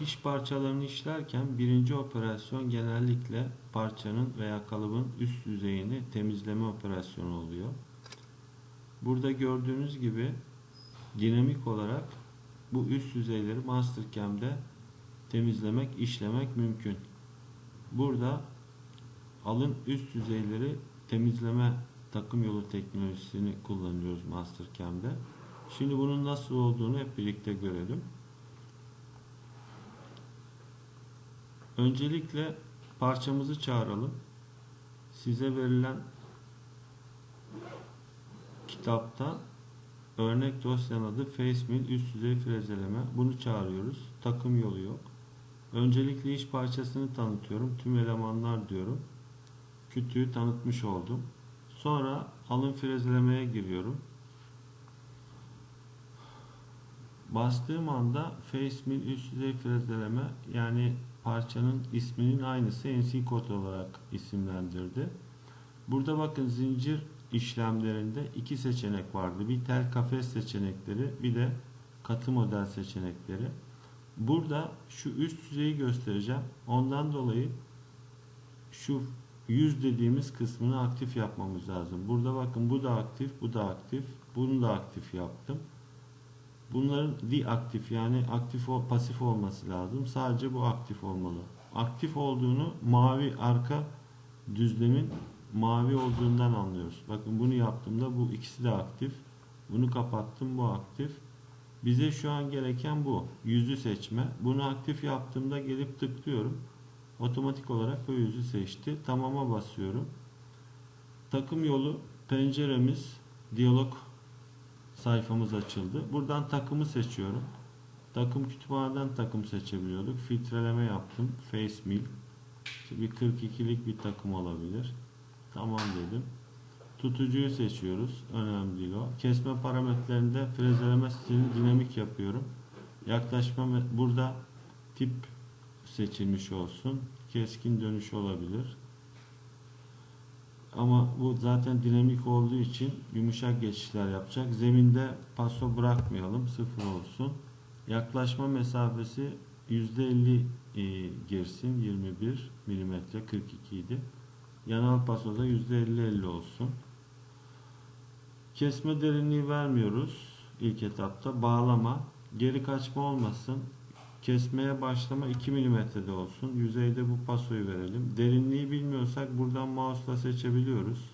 İş parçalarını işlerken birinci operasyon genellikle parçanın veya kalıbın üst yüzeyini temizleme operasyonu oluyor. Burada gördüğünüz gibi dinamik olarak bu üst yüzeyleri Mastercam'de temizlemek, işlemek mümkün. Burada alın üst yüzeyleri temizleme takım yolu teknolojisini kullanıyoruz Mastercam'de. Şimdi bunun nasıl olduğunu hep birlikte görelim. Öncelikle parçamızı çağıralım. Size verilen kitapta örnek dosyanın adı FaceMill üst yüzey frezeleme. Bunu çağırıyoruz. Takım yolu yok. Öncelikle iş parçasını tanıtıyorum. Tüm elemanlar diyorum. Kütüğü tanıtmış oldum. Sonra alın frezelemeye giriyorum. Bastığım anda FaceMill üst yüzey frezeleme yani parçanın isminin aynısı NC kod olarak isimlendirdi. Burada bakın zincir işlemlerinde iki seçenek vardı. Bir tel kafes seçenekleri bir de katı model seçenekleri. Burada şu üst yüzeyi göstereceğim. Ondan dolayı şu yüz dediğimiz kısmını aktif yapmamız lazım. Burada bakın bu da aktif, bu da aktif. Bunu da aktif yaptım. Bunların deaktif yani aktif pasif olması lazım. Sadece bu aktif olmalı. Aktif olduğunu mavi arka düzlemin mavi olduğundan anlıyoruz. Bakın bunu yaptığımda bu ikisi de aktif. Bunu kapattım bu aktif. Bize şu an gereken bu. Yüzü seçme. Bunu aktif yaptığımda gelip tıklıyorum. Otomatik olarak o yüzü seçti. Tamama basıyorum. Takım yolu penceremiz diyalog sayfamız açıldı. Buradan takımı seçiyorum. Takım kütüphaneden takım seçebiliyorduk. Filtreleme yaptım. Face Mill. İşte bir 42'lik bir takım olabilir. Tamam dedim. Tutucuyu seçiyoruz. Önemli değil o. Kesme parametrelerinde frezeleme stilini dinamik yapıyorum. Yaklaşma burada tip seçilmiş olsun. Keskin dönüş olabilir. Ama bu zaten dinamik olduğu için yumuşak geçişler yapacak. Zeminde paso bırakmayalım. Sıfır olsun. Yaklaşma mesafesi %50 e, girsin. 21 mm 42 idi. Yanal pasoda %50-50 olsun. Kesme derinliği vermiyoruz ilk etapta. Bağlama. Geri kaçma olmasın. Kesmeye başlama 2 mm'de olsun. Yüzeyde bu pasoyu verelim. Derinliği bilmiyorsak buradan mouse'la seçebiliyoruz.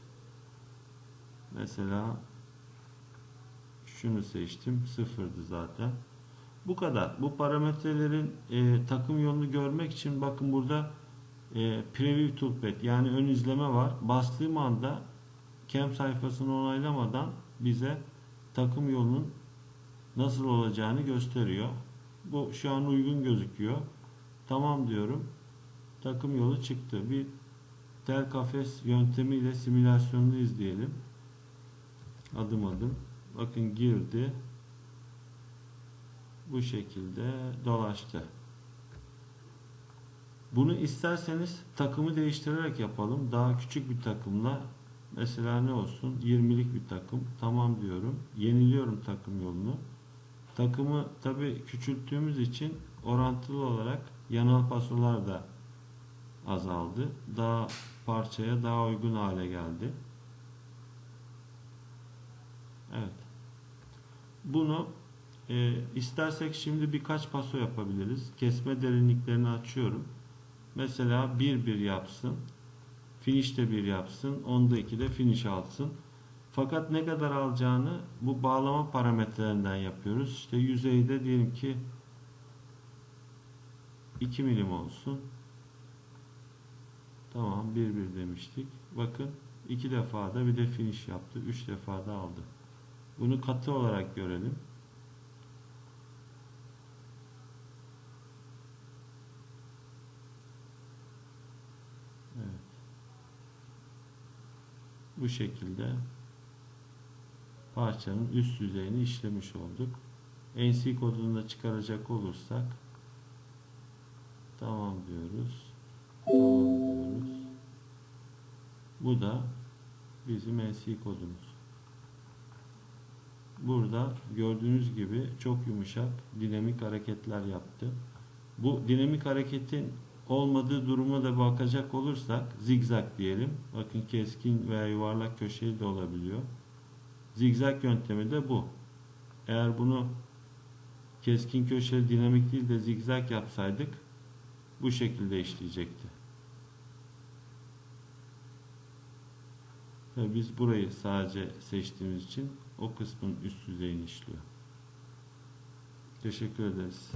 Mesela şunu seçtim. Sıfırdı zaten. Bu kadar. Bu parametrelerin e, takım yolunu görmek için bakın burada e, preview toolpad yani ön izleme var. Bastığım anda CAM sayfasını onaylamadan bize takım yolunun nasıl olacağını gösteriyor. Bu şu an uygun gözüküyor. Tamam diyorum. Takım yolu çıktı. Bir tel kafes yöntemiyle simülasyonunu izleyelim. Adım adım. Bakın girdi. Bu şekilde dolaştı. Bunu isterseniz takımı değiştirerek yapalım. Daha küçük bir takımla mesela ne olsun? 20'lik bir takım. Tamam diyorum. Yeniliyorum takım yolunu. Takımı tabi küçülttüğümüz için orantılı olarak yanal pasolar da azaldı. Daha parçaya daha uygun hale geldi. Evet. Bunu e, istersek şimdi birkaç paso yapabiliriz. Kesme derinliklerini açıyorum. Mesela 1-1 yapsın. Finish de 1 yapsın. Onda 2 de finish alsın. Fakat ne kadar alacağını bu bağlama parametrelerinden yapıyoruz. İşte yüzeyde diyelim ki 2 milim olsun. Tamam 1-1 demiştik. Bakın iki defa da bir de finish yaptı. 3 defa da aldı. Bunu katı olarak görelim. Evet. Bu şekilde parçanın üst yüzeyini işlemiş olduk. NC kodunu da çıkaracak olursak tamam diyoruz. Tamam diyoruz. Bu da bizim NC kodumuz. Burada gördüğünüz gibi çok yumuşak dinamik hareketler yaptı. Bu dinamik hareketin olmadığı duruma da bakacak olursak zigzag diyelim. Bakın keskin veya yuvarlak köşeli de olabiliyor. Zigzag yöntemi de bu. Eğer bunu keskin köşeli dinamik değil de zigzag yapsaydık bu şekilde işleyecekti. Tabii biz burayı sadece seçtiğimiz için o kısmın üst yüzeyini işliyor. Teşekkür ederiz.